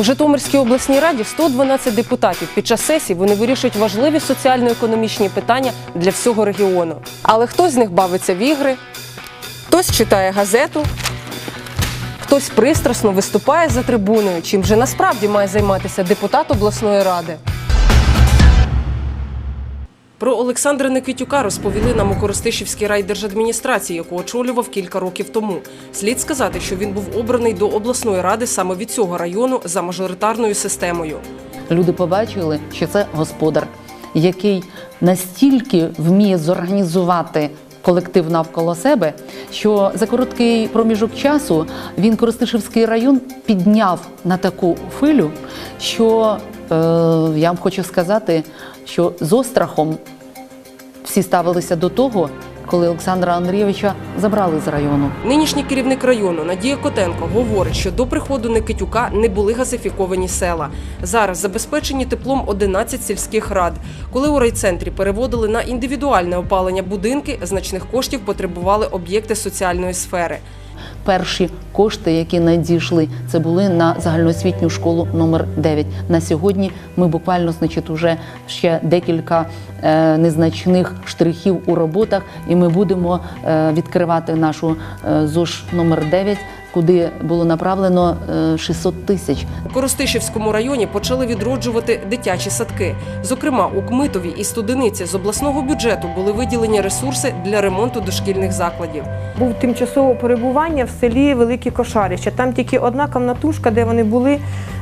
У Житомирській обласній раді 112 депутатів. Під час сесії вони вирішують важливі соціально-економічні питання для всього регіону. Але хтось з них бавиться в ігри, хтось читає газету, хтось пристрасно виступає за трибуною, чим же насправді має займатися депутат обласної ради. Про Олександра Никитюка розповіли нам у Коростишівській райдержадміністрації, яку очолював кілька років тому. Слід сказати, що він був обраний до обласної ради саме від цього району за мажоритарною системою. Люди побачили, що це господар, який настільки вміє зорганізувати колектив навколо себе, що за короткий проміжок часу він Коростишівський район підняв на таку хвилю, що я вам хочу сказати, що з острахом всі ставилися до того, коли Олександра Андрійовича забрали з району. Нинішній керівник району Надія Котенко говорить, що до приходу Никитюка не були газифіковані села. Зараз забезпечені теплом 11 сільських рад. Коли у райцентрі переводили на індивідуальне опалення будинки, значних коштів потребували об'єкти соціальної сфери. Перші кошти, які надійшли, це були на загальноосвітню школу номер 9 На сьогодні ми буквально, значить, уже ще декілька е, незначних штрихів у роботах, і ми будемо е, відкривати нашу е, ЗОЖ номер 9 куди було направлено е, 600 тисяч. У Коростишівському районі почали відроджувати дитячі садки. Зокрема, у Кмитові і Студениці з обласного бюджету були виділені ресурси для ремонту дошкільних закладів. Був тимчасове перебування в селі Великі Кошарища. Там тільки одна камнатушка, де вони були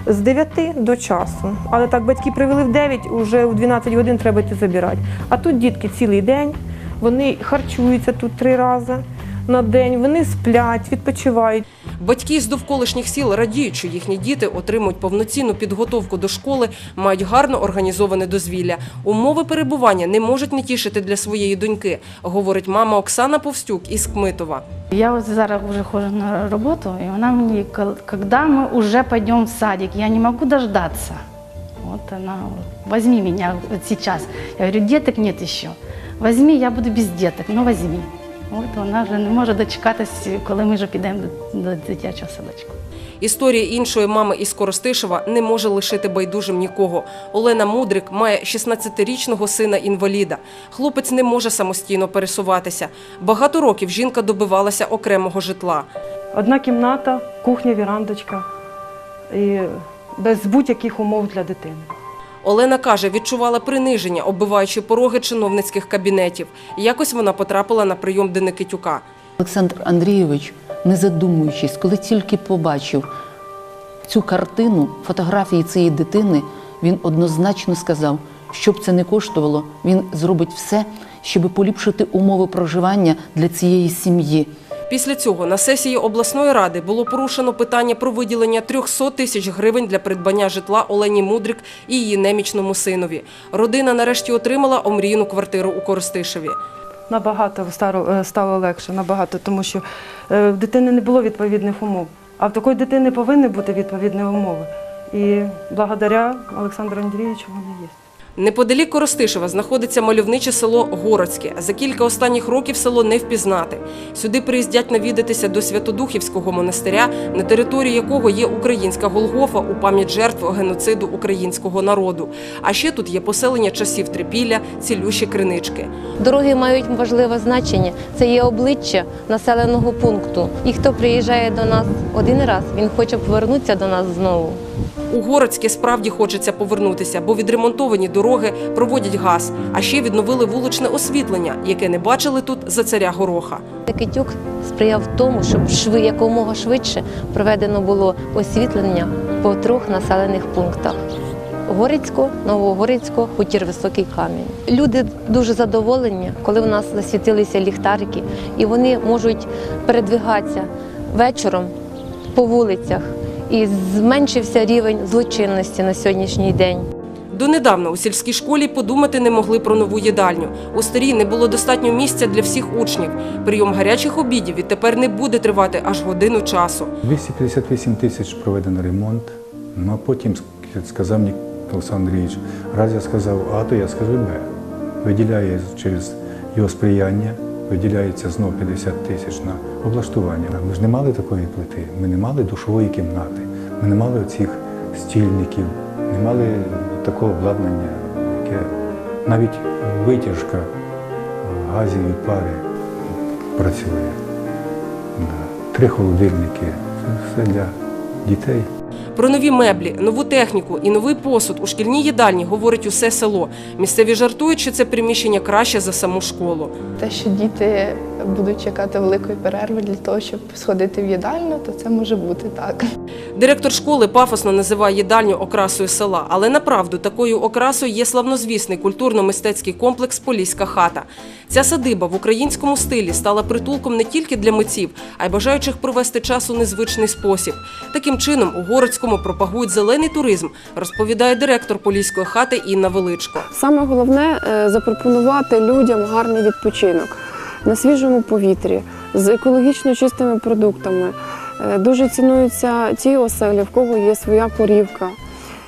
з 9 до часу. Але так батьки привели в 9, уже в 12 годин треба йти забирати. А тут дітки цілий день, вони харчуються тут три рази на день, вони сплять, відпочивають. Батьки з довколишніх сіл радіють, що їхні діти отримують повноцінну підготовку до школи, мають гарно організоване дозвілля. Умови перебування не можуть не тішити для своєї доньки, говорить мама Оксана Повстюк із Кмитова. Я вот зараз уже хожу на работу, и она мне, кол- когда мы уже пойдем в садик, я не могу дождаться. Вот она, вот, возьми меня вот. Я говорю, деток нет еще. Возьми, я буду без деток, ну возьми. От вона вже не може дочекатись, коли ми вже підемо до, дитячого садочку. Історія іншої мами із Коростишева не може лишити байдужим нікого. Олена Мудрик має 16-річного сина-інваліда. Хлопець не може самостійно пересуватися. Багато років жінка добивалася окремого житла. Одна кімната, кухня, вірандочка і без будь-яких умов для дитини. Олена каже, відчувала приниження, оббиваючи пороги чиновницьких кабінетів. Якось вона потрапила на прийом до Никитюка. Олександр Андрійович, не задумуючись, коли тільки побачив цю картину, фотографії цієї дитини, він однозначно сказав, що б це не коштувало, він зробить все, щоб поліпшити умови проживання для цієї сім'ї. Після цього на сесії обласної ради було порушено питання про виділення 300 тисяч гривень для придбання житла Олені Мудрик і її немічному синові. Родина нарешті отримала омріяну квартиру у Коростишеві. Набагато е, стало легше, набагато, тому що е, в дитини не було відповідних умов. А в такої дитини повинні бути відповідні умови. І благодаря Олександру Андрійовичу вони є. Неподалік Коростишева знаходиться мальовниче село Городське. За кілька останніх років село не впізнати. Сюди приїздять навідатися до Святодухівського монастиря, на території якого є українська Голгофа у пам'ять жертв геноциду українського народу. А ще тут є поселення часів трипілля, цілющі кринички. Дороги мають важливе значення. Це є обличчя населеного пункту. І хто приїжджає до нас один раз, він хоче повернутися до нас знову. У Городське справді хочеться повернутися, бо відремонтовані дороги проводять газ, а ще відновили вуличне освітлення, яке не бачили тут за царя Гороха. Китюк сприяв тому, щоб шви якомога швидше проведено було освітлення по трьох населених пунктах. Горицько, Новогорицько, хутір Високий Камінь. Люди дуже задоволені, коли в нас засвітилися ліхтарики, і вони можуть передвигатися вечором по вулицях. І зменшився рівень злочинності на сьогоднішній день. Донедавна у сільській школі подумати не могли про нову їдальню. У старій не було достатньо місця для всіх учнів. Прийом гарячих обідів відтепер не буде тривати аж годину часу. 258 тисяч проведено ремонт. Ну а потім сказав мені Олександр Андрійович, раз я сказав А, то я скажу Б. Виділяє через його сприяння, виділяється знов 50 тисяч на облаштування. Ми ж не мали такої плити, ми не мали душової кімнати, ми не мали оцих стільників, не мали такого обладнання, яке навіть витяжка газів і пари працює. Три холодильники. Це все для дітей. Про нові меблі, нову техніку і новий посуд у шкільній їдальні говорить усе село. Місцеві жартують, що це приміщення краще за саму школу. Те, що діти будуть чекати великої перерви для того, щоб сходити в їдальню, то це може бути так. Директор школи пафосно називає їдальню окрасою села, але направду такою окрасою є славнозвісний культурно-мистецький комплекс Поліська хата. Ця садиба в українському стилі стала притулком не тільки для митців, а й бажаючих провести час у незвичний спосіб. Таким чином у Городському пропагують зелений туризм, розповідає директор Поліської хати Інна Величко. Саме головне е, запропонувати людям гарний відпочинок на свіжому повітрі з екологічно чистими продуктами. Е, Дуже цінуються ті оселі, в кого є своя корівка,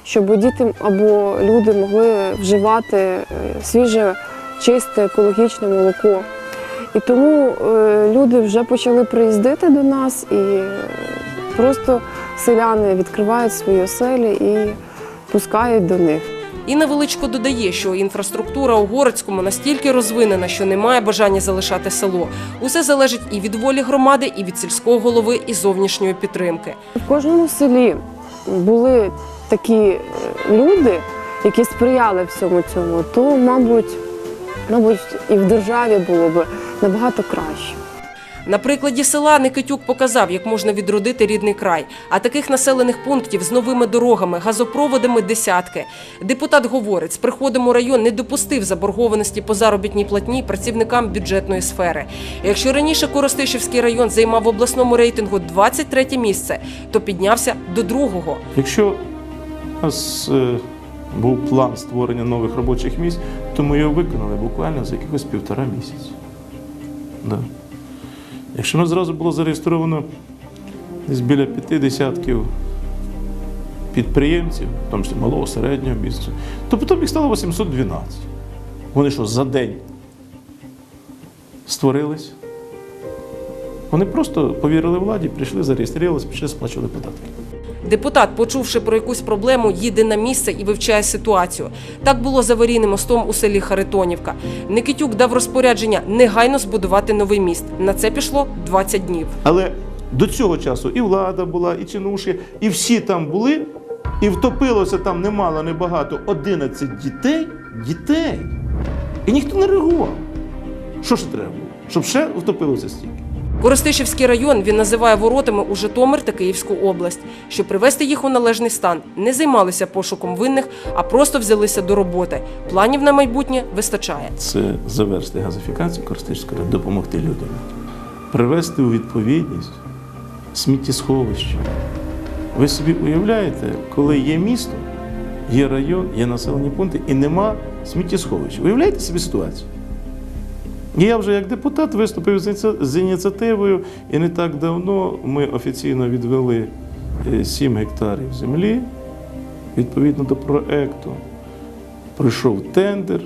щоб діти або люди могли вживати е, свіже, чисте екологічне молоко. І тому люди вже почали приїздити до нас і просто селяни відкривають свої оселі і пускають до них. Інна Величко додає, що інфраструктура у Городському настільки розвинена, що немає бажання залишати село. Усе залежить і від волі громади, і від сільського голови, і зовнішньої підтримки. В кожному селі були такі е, люди, які сприяли всьому цьому, то, мабуть, мабуть, і в державі було б набагато краще. На прикладі села Никитюк показав, як можна відродити рідний край. А таких населених пунктів з новими дорогами, газопроводами десятки. Депутат говорить, з приходом у район не допустив заборгованості по заробітній платні працівникам бюджетної сфери. Якщо раніше Коростишівський район займав в обласному рейтингу 23 місце, то піднявся до другого. Якщо у нас е, був план створення нових робочих місць, то ми його виконали буквально за якихось півтора місяці. Да. Якщо нас зразу було зареєстровано десь біля п'яти десятків підприємців, в тому числі малого, середнього бізнесу, то потім їх стало 812. Вони що, за день створились? Вони просто повірили владі, прийшли, зареєструвалися, пішли, сплачували податки. Депутат, почувши про якусь проблему, їде на місце і вивчає ситуацію. Так було з аварійним мостом у селі Харитонівка. Никитюк дав розпорядження негайно збудувати новий міст. На це пішло 20 днів. Але до цього часу і влада була, і чинуші, і всі там були, і втопилося там немало, небагато 11 дітей, дітей. І ніхто не реагував. Що ж треба було? Щоб ще втопилося стільки. Коростишівський район він називає воротами у Житомир та Київську область. Щоб привести їх у належний стан, не займалися пошуком винних, а просто взялися до роботи. Планів на майбутнє вистачає. Це завершити газифікацію Користичської, допомогти людям. Привести у відповідність сміттєсховище. Ви собі уявляєте, коли є місто, є район, є населені пункти і нема сміттєсховища. Уявляєте собі ситуацію? Я вже як депутат виступив з ініціативою, і не так давно ми офіційно відвели е, 7 гектарів землі відповідно до проекту. прийшов тендер,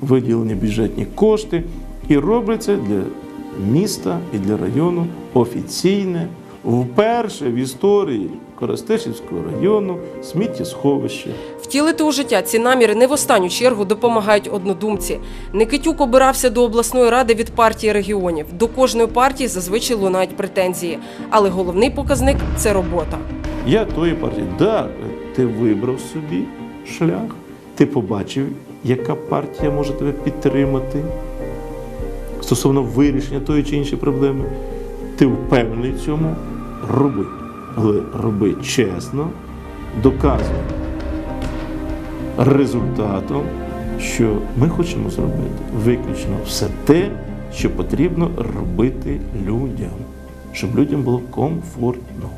виділені бюджетні кошти, і робиться для міста і для району офіційне, вперше в історії Коростишівського району сміттєсховище. Втілити у життя ці наміри не в останню чергу допомагають однодумці. Никитюк обирався до обласної ради від партії регіонів. До кожної партії зазвичай лунають претензії. Але головний показник це робота. Я тої партії, да, ти вибрав собі шлях, ти побачив, яка партія може тебе підтримати стосовно вирішення тої чи іншої проблеми. Ти впевнений в цьому, роби. Але роби чесно, доказуй результатом, що ми хочемо зробити виключно все те, що потрібно робити людям, щоб людям було комфортно.